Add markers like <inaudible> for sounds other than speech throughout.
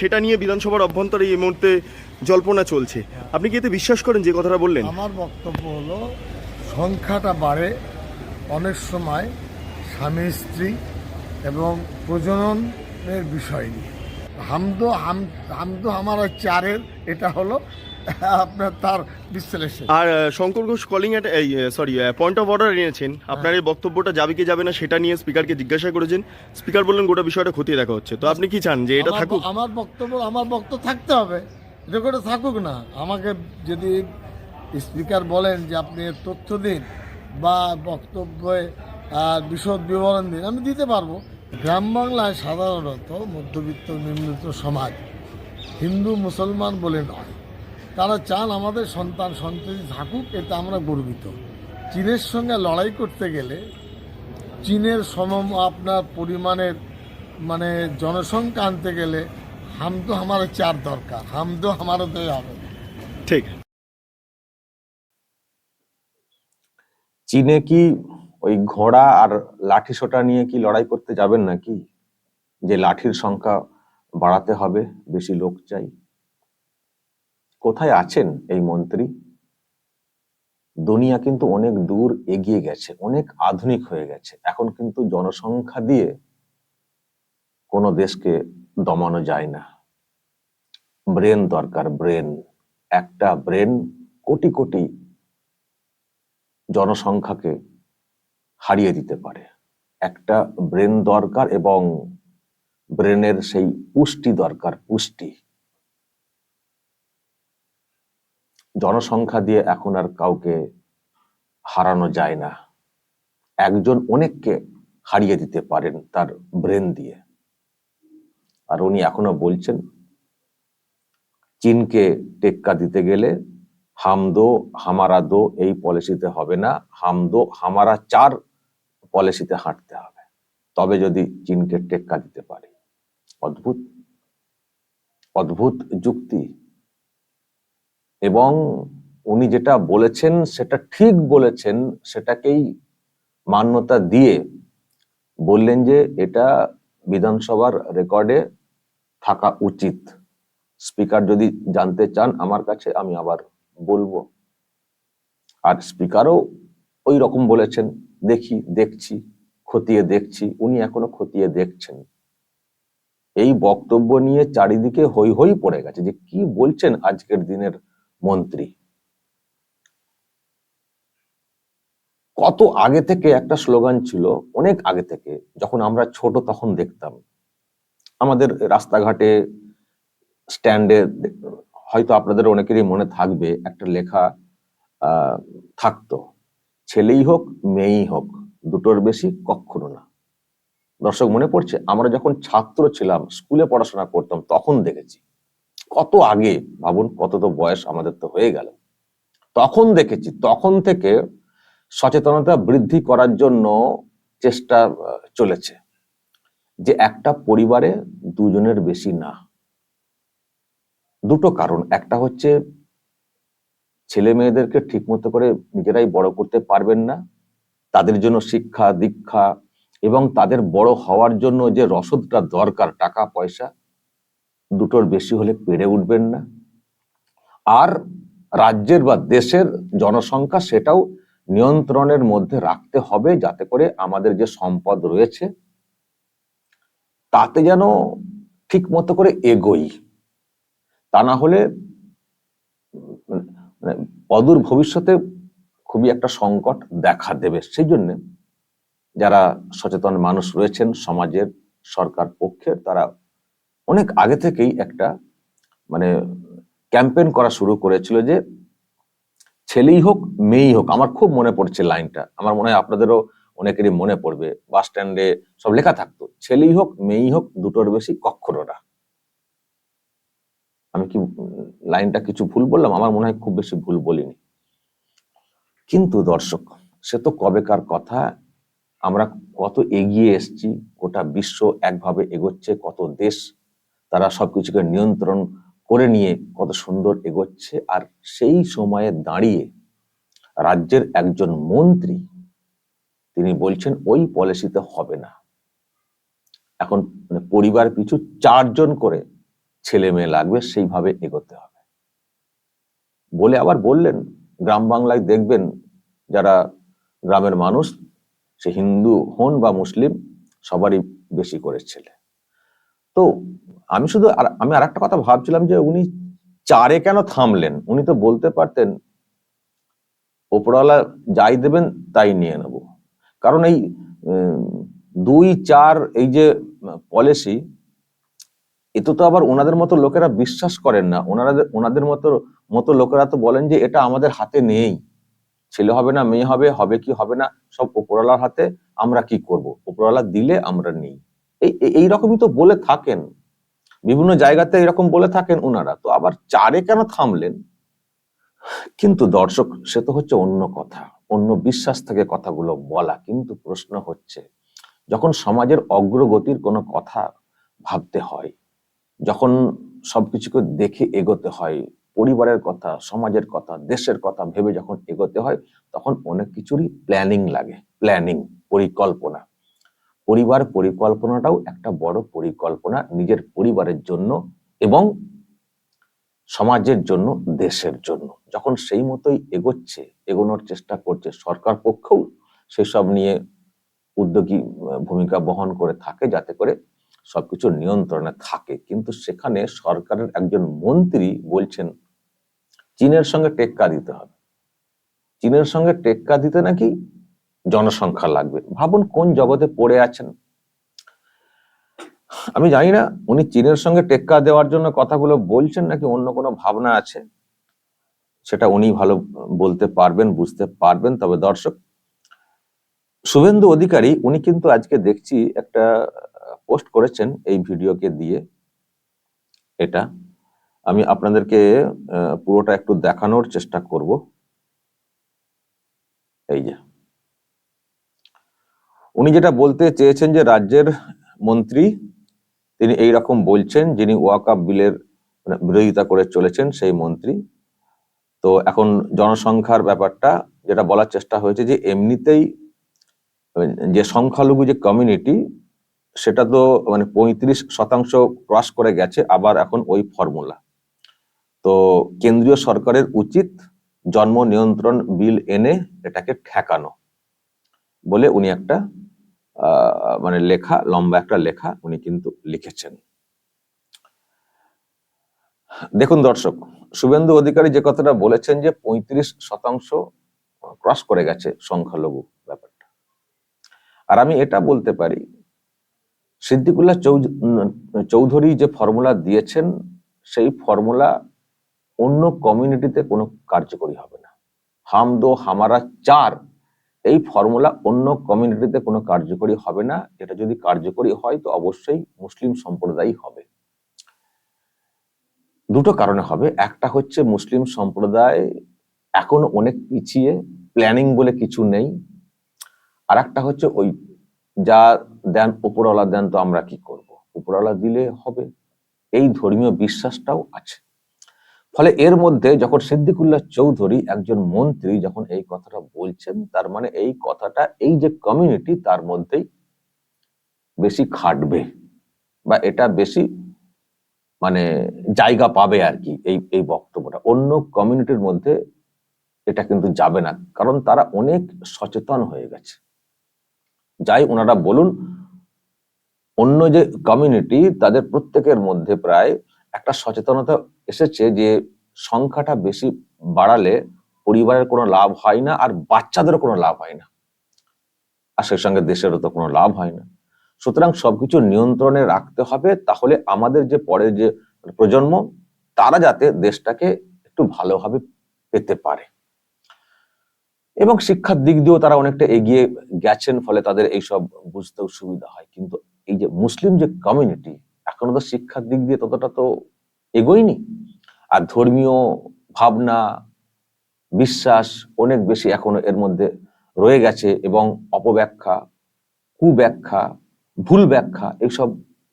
সেটা নিয়ে বিধানসভার অভ্যন্তরে এই মুহূর্তে জল্পনা চলছে। আপনি কি এতে বিশ্বাস করেন যে কথাটা বললেন? আমার বক্তব্য হলো, সংখ্যাটা বাড়ে অনেক সময় স্বামী, স্ত্রী এবং প্রজননের বিষয় নিয়ে। হামদো হাম, হামদো আমার চারের এটা হলো <laughs> আপনার তার বিশ্লেষণ। আর শঙ্কর ঘোষ কলিং এট এই সরি পয়েন্ট অফ অর্ডার এনেছেন। আপনার এই বক্তব্যটা যাবে কি যাবে না সেটা নিয়ে স্পিকারকে জিজ্ঞাসা করেছেন। স্পিকার বললেন গোটা বিষয়টা খতিয়ে দেখা হচ্ছে। তো আপনি কি চান যে এটা থাকুক? আমার বক্তব্য আমার বক্তব্য থাকতে হবে। এটা করে থাকুক না। আমাকে যদি স্পিকার বলেন যে আপনি তথ্য দিন বা বক্তব্যে বিশদ বিবরণ দিন আমি দিতে পারব। গ্রাম বাংলায় সাধারণত মধ্যবিত্ত নিম্নবিত্ত সমাজ হিন্দু মুসলমান বলে নয়। তারা চান আমাদের সন্তান সন্ততি থাকুক এতে আমরা গর্বিত। চীনের সঙ্গে লড়াই করতে গেলে চীনের সম আপনার পরিমাণের মানে জনসংখ্যা আনতে গেলে হাম তো আমার চার দরকার হাম তো আমার হবে। ঠিক। চীনে কি ওই ঘোড়া আর লাঠি সোটা নিয়ে কি লড়াই করতে যাবেন নাকি? যে লাঠির সংখ্যা বাড়াতে হবে বেশি লোক চাই। কোথায় আছেন এই মন্ত্রী? দুনিয়া কিন্তু অনেক দূর এগিয়ে গেছে, অনেক আধুনিক হয়ে গেছে। এখন কিন্তু জনসংখ্যা দিয়ে কোনো দেশকে দমানো যায় না। ব্রেন দরকার, ব্রেন। একটা ব্রেন কোটি কোটি জনসংখ্যাকে হারিয়ে দিতে পারে। একটা ব্রেন দরকার এবং ব্রেনের সেই পুষ্টি দরকার, পুষ্টি। জনসংখ্যা দিয়ে এখন আর কাউকে হারানো যায় না। একজন অনেককে হারিয়ে দিতে পারেন তার ব্রেন দিয়ে। আর উনি এখনও বলছেন, চীনকে টেক্কা দিতে গেলে হামদো হামারা দো এই পলিসিতে হবে না। হামদো হামারা চার পলিসিতে হাঁটতে হবে। তবে যদি চীনকে টেক্কা দিতে পারে। অদ্ভুত অদ্ভুত যুক্তি। এবং উনি যেটা বলেছেন, সেটা ঠিক বলেছেন, সেটাকেই মান্যতা দিয়ে বললেন যে এটা বিধানসভার রেকর্ডে থাকা উচিত। স্পিকার যদি জানতে চান, আমার কাছে আমি আবার বলব। আর স্পিকারও ওই রকম বলেছেন, দেখি, দেখছি, খতিয়ে দেখছি। উনি এখনও খতিয়ে দেখছেন। এই বক্তব্য নিয়ে চারিদিকে হই হই পড়ে গেছে যে কি বলছেন আজকের দিনের মন্ত্রী। কত আগে থেকে একটা স্লোগান ছিল, অনেক আগে থেকে, যখন আমরা ছোট তখন দেখতাম। আমাদের রাস্তাঘাটে স্ট্যান্ডে হয়তো আপনাদের অনেকেরই মনে থাকবে, একটা লেখা থাকতো, ছেলেই হোক, মেয়েই হোক, দুটোর বেশি কখনো না। দর্শক মনে পড়ছে, আমরা যখন ছাত্র ছিলাম, স্কুলে পড়াশোনা করতাম, তখন দেখেছি। কত আগে, ভাবুন, কত তো বয়স আমাদের তো হয়ে গেল। তখন দেখেছি, তখন থেকে সচেতনতা বৃদ্ধি করার জন্য চেষ্টা চলেছে। যে একটা পরিবারে দুজনের বেশি না। দুটো কারণ। একটা হচ্ছে, ছেলে মেয়েদেরকে ঠিক মতো করে নিজেরাই বড় করতে পারবেন না, তাদের জন্য শিক্ষা, দীক্ষা এবং তাদের বড় হওয়ার জন্য যে রসদটা দরকার, টাকা, পয়সা দুটোর বেশি হলে পেরে উঠবেন না। আর রাজ্যের বা দেশের জনসংখ্যা সেটাও নিয়ন্ত্রণের মধ্যে রাখতে হবে যাতে করে আমাদের যে সম্পদ রয়েছে, তাতে যেন ঠিক মতো করে এগোই। তা না হলে মানে অদূর ভবিষ্যতে খুবই একটা সংকট দেখা দেবে। সেই জন্য যারা সচেতন মানুষ রয়েছেন সমাজের, সরকার পক্ষের, তারা অনেক আগে থেকেই একটা মানে ক্যাম্পেইন করা শুরু করেছিল যে, ছেলেই হোক, মেয়েই হোক, আমার খুব মনে পড়ছে লাইনটা। আমার মনে হয় আপনাদেরও অনেকেরই মনে পড়বে। বাস স্ট্যান্ডে সব লেখা থাকতো, ছেলেই হোক, মেয়েই হোক, দুটোর বেশি কখনো না। আমি কি লাইনটা কিছু ভুল বললাম? আমার মনে হয় খুব বেশি ভুল বলিনি। কিন্তু দর্শক, সে তো কবেকার কথা। আমরা কত এগিয়ে এসেছি, গোটা বিশ্ব একভাবে এগোচ্ছে, কত দেশ তারা সবকিছুকে নিয়ন্ত্রণ করে নিয়ে কত সুন্দর এগোচ্ছে। আর সেই সময়ে দাঁড়িয়ে রাজ্যের একজন মন্ত্রী, তিনি বলছেন, ওই পলিসিতে হবে না। এখন মানে পরিবার পিছু চারজন করে ছেলে মেয়ে লাগবে, সেইভাবে এগোতে হবে। বলে আবার বললেন, গ্রাম বাংলায় দেখবেন যারা গ্রামের মানুষ, সে হিন্দু হন বা মুসলিম, সবারই বেশি করে ছেলে। তো আমি শুধু আমি আর একটা কথা ভাবছিলাম যে উনি চারে কেন থামলেন? উনি তো বলতে পারতেন, ওপরওয়ালা যাই দেবেন, তাই নিয়ে নেব। কারণ এই দুই চার এই যে পলিসি এতে তো আবার ওনাদের মতো লোকেরা বিশ্বাস করেন না। ওনারা ওনাদের মতো মতো লোকেরা তো বলেন যে এটা আমাদের হাতে নেই। ছেলে হবে না, মেয়ে হবে হবে কি হবে না, সব ওপরওয়ালার হাতে আমরা কি করব? ওপরওয়ালা দিলে আমরা নেই। এই এইরকমই তো বলে থাকেন। বিভিন্ন জায়গাতে এরকম বলে থাকেন ওনারা তো আবার চারে কেন থামলেন? কিন্তু দর্শক, সে তো হচ্ছে অন্য কথা। অন্য বিশ্বাস থেকে কথাগুলো বলা। কিন্তু প্রশ্ন হচ্ছে, যখন সমাজের অগ্রগতির কোনো কথা ভাবতে হয়, যখন সবকিছুকে দেখে এগোতে হয়, পরিবারের কথা, সমাজের কথা, দেশের কথা ভেবে যখন এগোতে হয়, তখন অনেক কিছুরই প্ল্যানিং লাগে। প্ল্যানিং পরিকল্পনা। পরিবার পরিকল্পনাটাও একটা বড় পরিকল্পনা নিজের পরিবারের জন্য এবং সমাজের জন্য, দেশের জন্য। যখন সেই মতোই এগোচ্ছে, এগোনোর চেষ্টা করছে সরকার পক্ষও সেসব নিয়ে উদ্যোগী ভূমিকা বহন করে থাকে যাতে করে সবকিছু নিয়ন্ত্রণে থাকে। কিন্তু সেখানে সরকারের একজন মন্ত্রী বলছেন, চীনের সঙ্গে টেক্কা দিতে হবে। চীনের সঙ্গে টেক্কা দিতে নাকি জনসংখ্যা লাগবে। ভাবুন কোন জগতে পড়ে আছেন। আমি জানি না, উনি চীনের সঙ্গে টেক্কা দেওয়ার জন্য কথাগুলো বলছেন নাকি অন্য কোনো ভাবনা আছে? সেটা উনি ভালো বলতে পারবেন, বুঝতে পারবেন। তবে দর্শক, শুভেন্দু অধিকারী, উনি কিন্তু আজকে দেখছি একটা পোস্ট করেছেন এই ভিডিওকে দিয়ে। এটা আমি আপনাদেরকে পুরোটা একটু দেখানোর চেষ্টা করব। এই যে। উনি যেটা বলতে চেয়েছেন যে রাজ্যের মন্ত্রী, তিনি এই রকম বলছেন যিনি ওয়াকাপ বিলের মানে বিরোধিতা করে চলেছেন সেই মন্ত্রী। তো এখন জনসংখ্যার ব্যাপারটা, যেটা বলার চেষ্টা হয়েছে যে এমনিতেই যে সংখ্যালঘু যে কমিউনিটি সেটা তো মানে পঁয়ত্রিশ শতাংশ ক্রস করে গেছে, আবার এখন ওই ফর্মুলা তো কেন্দ্রীয় সরকারের উচিত জন্ম নিয়ন্ত্রণ বিল এনে এটাকে ঠেকানো বলে উনি একটা মানে লেখা, লম্বা একটা লেখা উনি কিন্তু লিখেছেন। দেখুন দর্শক, শুভেন্দু অধিকারী যে কথাটা বলেছেন যে পঁয়ত্রিশ শতাংশ ক্রস করে গেছে সংখ্যালঘু ব্যাপারটা। আর আমি এটা বলতে পারি, সিদ্দিকুল্লাহ চৌধ- চৌধুরী যে ফর্মুলা দিয়েছেন, সেই ফর্মুলা অন্য কমিউনিটিতে কোনো কার্যকরী হবে না। হাম দো হামারা চার এই ফর্মুলা অন্য কমিউনিটিতে কোনো কার্যকরী হবে না। এটা যদি কার্যকরী হয়, তো অবশ্যই মুসলিম সম্প্রদায় হবে। দুটো কারণে হবে। একটা হচ্ছে মুসলিম সম্প্রদায় এখন অনেক পিছিয়ে প্ল্যানিং বলে কিছু নেই। আর একটা হচ্ছে ওই যা দেন উপরওয়ালা দেন, তো আমরা কি করব? উপরওয়ালা দিলে হবে। এই ধর্মীয় বিশ্বাসটাও আছে। ফলে এর মধ্যে যখন সিদ্দিকুল্লাহ চৌধুরী একজন মন্ত্রী যখন এই কথাটা বলছেন, তার মানে এই কথাটা, এই যে কমিউনিটি তার মধ্যেই বেশি খাটবে বা এটা বেশি মানে জায়গা পাবে আর কি এই এই বক্তব্যটা। অন্য কমিউনিটির মধ্যে এটা কিন্তু যাবে না, কারণ তারা অনেক সচেতন হয়ে গেছে। যাই ওনারা বলুন, অন্য যে কমিউনিটি তাদের প্রত্যেকের মধ্যে প্রায় একটা সচেতনতা এসেছে যে সংখ্যাটা বেশি বাড়ালে পরিবারের কোনো লাভ হয় না আর বাচ্চাদেরও কোনো লাভ হয় না। আর সেই সঙ্গে দেশেরও তো কোনো লাভ হয় না। সুতরাং সবকিছু নিয়ন্ত্রণে রাখতে হবে, তাহলে আমাদের যে পরের যে প্রজন্ম, তারা যাতে দেশটাকে একটু ভালোভাবে পেতে পারে। এবং শিক্ষার দিক দিয়েও তারা অনেকটা এগিয়ে গেছেন, ফলে তাদের এইসব বুঝতেও সুবিধা হয়। কিন্তু এই যে মুসলিম যে কমিউনিটি এখনও তো শিক্ষার দিক দিয়ে ততটা তো এগোয়নি। আর ধর্মীয় ভাবনা, বিশ্বাস অনেক বেশি এখনও এর মধ্যে রয়ে গেছে এবং অপব্যাখ্যা, কুব্যাখ্যা ভুল ব্যাখ্যা এইসব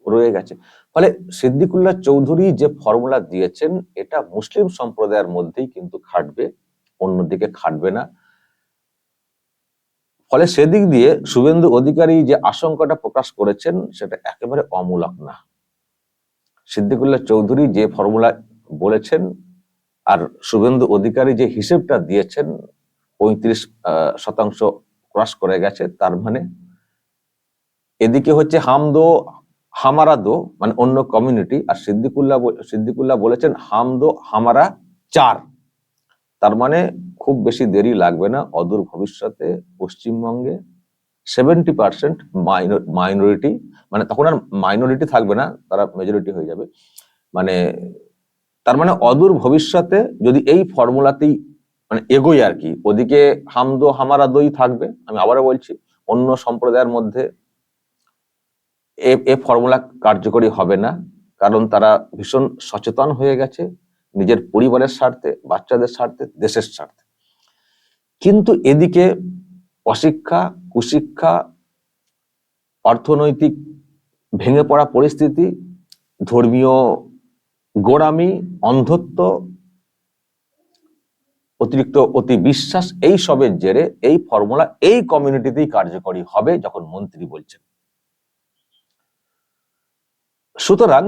রয়ে গেছে। ফলে সিদ্দিকুল্লাহ চৌধুরী যে ফর্মুলা দিয়েছেন, এটা মুসলিম সম্প্রদায়ের মধ্যেই কিন্তু খাটবে, অন্যদিকে খাটবে না। ফলে সেদিক দিয়ে শুভেন্দু অধিকারী যে আশঙ্কাটা প্রকাশ করেছেন, সেটা একেবারে অমূলক না। সিদ্দিকুল্লাহ চৌধুরী যে ফর্মুলা বলেছেন আর শুভেন্দু অধিকারী যে হিসেবটা দিয়েছেন পঁয়ত্রিশ শতাংশ ক্রস করে গেছে, তার মানে এদিকে হচ্ছে হামদো হামারা দো মানে অন্য কমিউনিটি, আর সিদ্দিকুল্লাহ সিদ্দিকুল্লাহ বলেছেন হামদো, হামারা চার। তার মানে খুব বেশি দেরি লাগবে না, অদূর ভবিষ্যতে পশ্চিমবঙ্গে সেভেন্টি পার্সেন্ট মাইনরিটি মানে তখন আর মাইনরিটি থাকবে না, তারা মেজরিটি হয়ে যাবে। মানে তার মানে অদূর ভবিষ্যতে যদি এই ফর্মুলাতেই মানে এগোই আর কি, ওদিকে হামদো হামারা দই থাকবে, আমি আবারও বলছি, অন্য সম্প্রদায়ের মধ্যে এ ফর্মুলা কার্যকরী হবে না, কারণ তারা ভীষণ সচেতন হয়ে গেছে নিজের পরিবারের স্বার্থে, বাচ্চাদের স্বার্থে, দেশের স্বার্থে। কিন্তু এদিকে অশিক্ষা, কুশিক্ষা, অর্থনৈতিক ভেঙে পড়া পরিস্থিতি, ধর্মীয় গোড়ামি, অন্ধত্ব, অতিরিক্ত অতি বিশ্বাস, এই সবের জেরে এই ফর্মুলা এই কমিউনিটিতেই কার্যকরী হবে যখন মন্ত্রী বলছেন। সুতরাং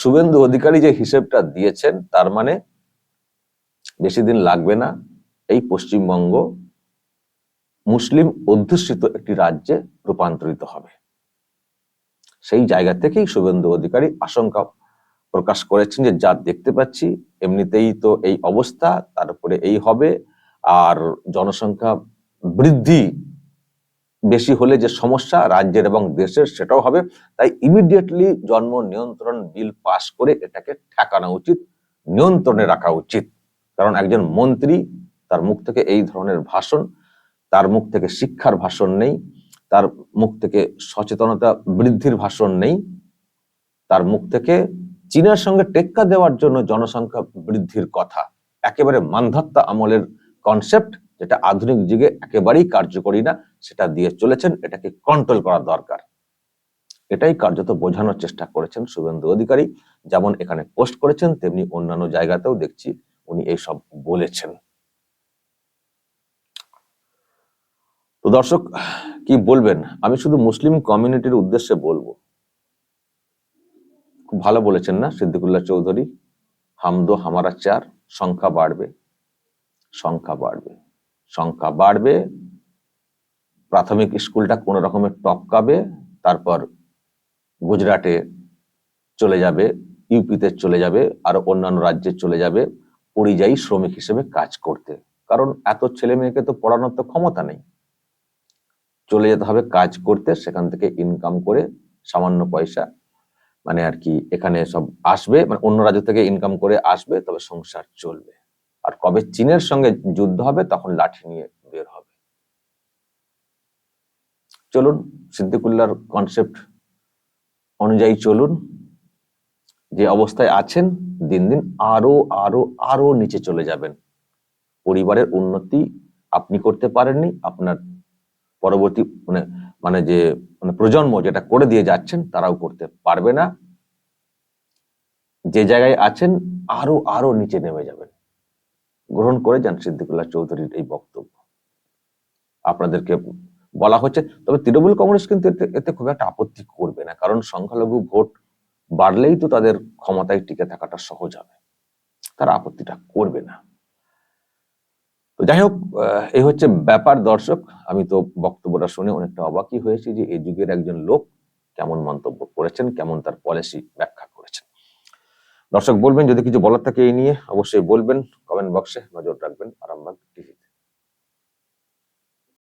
শুভেন্দু অধিকারী যে হিসেবটা দিয়েছেন, তার মানে বেশি দিন লাগবে না, এই পশ্চিমবঙ্গ মুসলিম অধ্যুষিত একটি রাজ্যে রূপান্তরিত হবে। সেই জায়গা থেকেই শুভেন্দু অধিকারী আশঙ্কা প্রকাশ করেছেন যে, যা দেখতে পাচ্ছি, এমনিতেই তো এই অবস্থা, তারপরে এই হবে, আর জনসংখ্যা বৃদ্ধি বেশি হলে যে সমস্যা রাজ্যের এবং দেশের, সেটাও হবে। তাই ইমিডিয়েটলি জন্ম নিয়ন্ত্রণ বিল পাশ করে এটাকে ঠেকানো উচিত, নিয়ন্ত্রণে রাখা উচিত। কারণ একজন মন্ত্রী, তার মুখ থেকে এই ধরনের ভাষণ তার মুখ থেকে শিক্ষার ভাষণ নেই, তার মুখ থেকে সচেতনতা বৃদ্ধির ভাষণ নেই, তার মুখ থেকে চীনের সঙ্গে টেক্কা দেওয়ার জন্য জনসংখ্যা বৃদ্ধির কথা। একেবারে মানধাত্তা আমলের কনসেপ্ট যেটা আধুনিক যুগে একেবারেই কার্যকরী না, সেটা দিয়ে চলেছেন, এটাকে কন্ট্রোল করা দরকার। এটাই কার্যত বোঝানোর চেষ্টা করেছেন শুভেন্দু অধিকারী। যেমন এখানে পোস্ট করেছেন, তেমনি অন্যান্য জায়গাতেও দেখছি উনি এইসব বলেছেন। তো দর্শক, কি বলবেন? আমি শুধু মুসলিম কমিউনিটির উদ্দেশ্যে বলব। খুব ভালো বলেছেন না সিদ্দিকুল্লাহ চৌধুরী? হামদো হামারা চার, সংখ্যা বাড়বে সংখ্যা বাড়বে সংখ্যা বাড়বে, প্রাথমিক স্কুলটা কোন রকমের টপকাবে, তারপর গুজরাটে চলে যাবে, ইউপিতে চলে যাবে, আর অন্যান্য রাজ্যে চলে যাবে পরিযায়ী শ্রমিক হিসেবে কাজ করতে। কারণ এত ছেলে মেয়েকে তো পড়ানোর তো ক্ষমতা নেই। চলে যেতে হবে কাজ করতে, সেখান থেকে ইনকাম করে সামান্য পয়সা মানে আর কি এখানে সব আসবে মানে অন্য রাজ্য থেকে ইনকাম করে আসবে, তবে সংসার চলবে। আর কবে চীনের সঙ্গে যুদ্ধ হবে, তখন লাঠি নিয়ে বের হবে। চলুন, সিদ্দিকুল্লার কনসেপ্ট অনুযায়ী চলুন। যে অবস্থায় আছেন, দিন দিন আরও আরও আরও নিচে চলে যাবেন। পরিবারের উন্নতি আপনি করতে পারেননি, আপনার পরবর্তী মানে মানে যে মানে প্রজন্ম যেটা করে দিয়ে যাচ্ছেন তারাও করতে পারবে না। যে জায়গায় আছেন আরও আরও নিচে নেমে যাবেন। গ্রহণ করে যান সিদ্দিকুল্লাহ চৌধুরীর এই বক্তব্য। আপনাদেরকে বলা হচ্ছে, তবে তৃণমূল কংগ্রেস কিন্তু এতে খুব একটা আপত্তি করবে না, কারণ সংখ্যালঘু ভোট বাড়লেই তো তাদের ক্ষমতায় টিকে থাকাটা সহজ হবে। তারা আপত্তিটা করবে না। যাই হোক এই হচ্ছে ব্যাপার দর্শক। আমি তো বক্তব্যটা শুনে অনেকটা অবাকই হয়েছি যে এই যুগের একজন লোক কেমন মন্তব্য করেছেন, কেমন তার পলিসি ব্যাখ্যা করেছেন। দর্শক বলবেন, যদি কিছু বলার থাকে এই নিয়ে অবশ্যই বলবেন। কমেন্ট বক্সে নজর রাখবেন, আরামবাগ টিভিতে